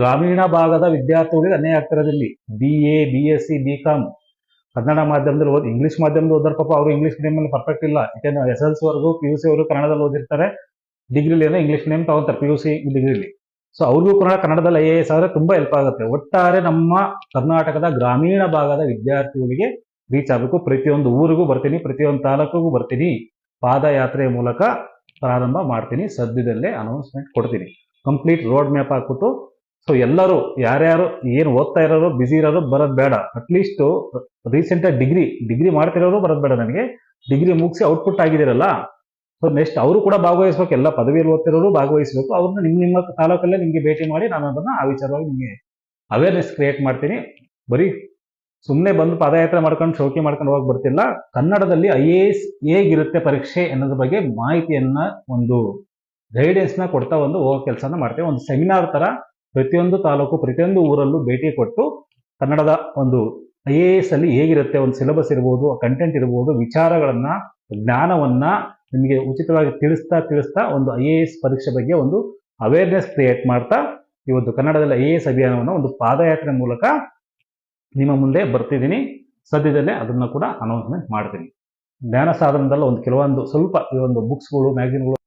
ಗ್ರಾಮೀಣ ಭಾಗದ ವಿದ್ಯಾರ್ಥಿಗಳಿಗೆ ಅನ್ಯಾಯ ಆಗ್ತಿರೋದಿಲ್ಲಿ B A B S C B com Kannada ಮಾಧ್ಯಮದಲ್ಲಿ ಓದಿ ಇಂಗ್ಲಿಷ್ ಮಾಧ್ಯಮದಲ್ಲಿ ಓದಾರ ಪಾಪ ಅವರು ಇಂಗ್ಲಿಷ್ ನೇಮಲ್ಲಿ ಪರ್ಫೆಕ್ಟ್ ಇಲ್ಲ. ಯಾಕೆಂದ್ರೆ ಎಸ್ ಎಲ್ ಸಿವರೆಗೂ ಪಿ ಯು ಸಿ ಅವರು ಕನ್ನಡದಲ್ಲಿ ಓದಿರ್ತಾರೆ. ಡಿಗ್ರಿಲಿ ಏನೋ ಇಂಗ್ಲಿಷ್ ಮೀಡಿಯಂ ತಗೊಂತಾರೆ ಪಿ ಯು ಸಿ ಡಿಗ್ರಿಲಿ ಸೊ ಅವ್ರಿಗೂ ಕೂಡ ಕನ್ನಡದಲ್ಲಿ ಐ ಎ ಎಸ್ ಆದ್ರೆ ತುಂಬಾ ಹೆಲ್ಪ್ ಆಗುತ್ತೆ. ಒಟ್ಟಾರೆ ನಮ್ಮ ಕರ್ನಾಟಕದ ಗ್ರಾಮೀಣ ಭಾಗದ ವಿದ್ಯಾರ್ಥಿಗಳಿಗೆ ರೀಚ್ ಆಗಬೇಕು. ಪ್ರತಿಯೊಂದು ಊರಿಗೂ ಬರ್ತೀನಿ, ಪ್ರತಿಯೊಂದು ತಾಲೂಕಿಗೂ ಬರ್ತೀನಿ. ಪಾದಯಾತ್ರೆಯ ಮೂಲಕ ಪ್ರಾರಂಭ ಮಾಡ್ತೀನಿ. ಸದ್ಯದಲ್ಲೇ ಅನೌನ್ಸ್ಮೆಂಟ್ ಕೊಡ್ತೀನಿ. ಕಂಪ್ಲೀಟ್ ರೋಡ್ ಮ್ಯಾಪ್ ಹಾಕ್ಬಿಟ್ಟು ಸೊ ಎಲ್ಲರೂ ಯಾರ್ಯಾರು ಏನು ಓದ್ತಾ ಇರೋರು ಬಿಸಿ ಇರೋರು ಬರೋದು ಬೇಡ. At least recent degree degree ಮಾಡ್ತಿರೋರು ಬರೋದು ಬೇಡ ನನಗೆ. ಡಿಗ್ರಿ ಮುಗಿಸಿ ಔಟ್ಪುಟ್ ಆಗಿದಿರಲ್ಲ ಸೊ ನೆಕ್ಸ್ಟ್ ಅವರು ಕೂಡ ಭಾಗವಹಿಸಬೇಕು, ಎಲ್ಲ ಪದವಿಯಲ್ಲಿ ಓದ್ತಿರೋರು ಭಾಗವಹಿಸಬೇಕು. ಅವ್ರನ್ನ ನಿಮ್ಮ ನಿಮ್ಮ ತಾಲೂಕಲ್ಲೇ ನಿಮಗೆ ಭೇಟಿ ಮಾಡಿ ನಾನು ಅದನ್ನ ಆ ವಿಚಾರವಾಗಿ ನಿಮಗೆ ಅವೇರ್ನೆಸ್ ಕ್ರಿಯೇಟ್ ಮಾಡ್ತೀನಿ. ಬರೀ ಸುಮ್ಮನೆ ಬಂದು ಪಾದಯಾತ್ರೆ ಮಾಡ್ಕೊಂಡು ಶೋಕಿ ಮಾಡ್ಕೊಂಡು ಹೋಗಿ ಬರ್ತಿಲ್ಲ. ಕನ್ನಡದಲ್ಲಿ ಐ ಎ ಎಸ್ ಹೇಗಿರುತ್ತೆ ಪರೀಕ್ಷೆ ಅನ್ನೋದ್ರ ಬಗ್ಗೆ ಮಾಹಿತಿಯನ್ನ ಒಂದು ಗೈಡೆನ್ಸ್ನ ಕೊಡ್ತಾ ಒಂದು ಹೋಗೋ ಕೆಲಸನ ಮಾಡ್ತೇವೆ. ಒಂದು ಸೆಮಿನಾರ್ ತರ ಪ್ರತಿಯೊಂದು ತಾಲೂಕು, ಪ್ರತಿಯೊಂದು ಊರಲ್ಲೂ ಭೇಟಿ ಕೊಟ್ಟು ಕನ್ನಡದ ಒಂದು ಐ ಎ ಎಸ್ ಅಲ್ಲಿ ಹೇಗಿರುತ್ತೆ, ಒಂದು ಸಿಲೆಬಸ್ ಇರ್ಬೋದು ಕಂಟೆಂಟ್ ಇರ್ಬೋದು, ವಿಚಾರಗಳನ್ನ, ಜ್ಞಾನವನ್ನ ನಿಮಗೆ ಉಚಿತವಾಗಿ ತಿಳಿಸ್ತಾ ತಿಳಿಸ್ತಾ ಒಂದು ಐ ಎ ಎಸ್ ಪರೀಕ್ಷೆ ಬಗ್ಗೆ ಒಂದು ಅವೇರ್ನೆಸ್ ಕ್ರಿಯೇಟ್ ಮಾಡ್ತಾ ಇವತ್ತು ಕನ್ನಡದಲ್ಲಿ ಐ ಎ ಎಸ್ ಅಭಿಯಾನವನ್ನು ಒಂದು ಪಾದಯಾತ್ರೆ ಮೂಲಕ ನಿಮ್ಮ ಮುಂದೆ ಬರ್ತಿದ್ದೀನಿ. ಸದ್ಯದಲ್ಲೇ ಅದನ್ನು ಕೂಡ ಅನೌನ್ಸ್ಮೆಂಟ್ ಮಾಡ್ತೀನಿ. ಜ್ಞಾನ ಸಾಧನದಲ್ಲಿ ಒಂದು ಕೆಲವೊಂದು ಸ್ವಲ್ಪ ಈ ಒಂದು ಬುಕ್ಸ್ಗಳು ಮ್ಯಾಗಝಿನ್ಗಳು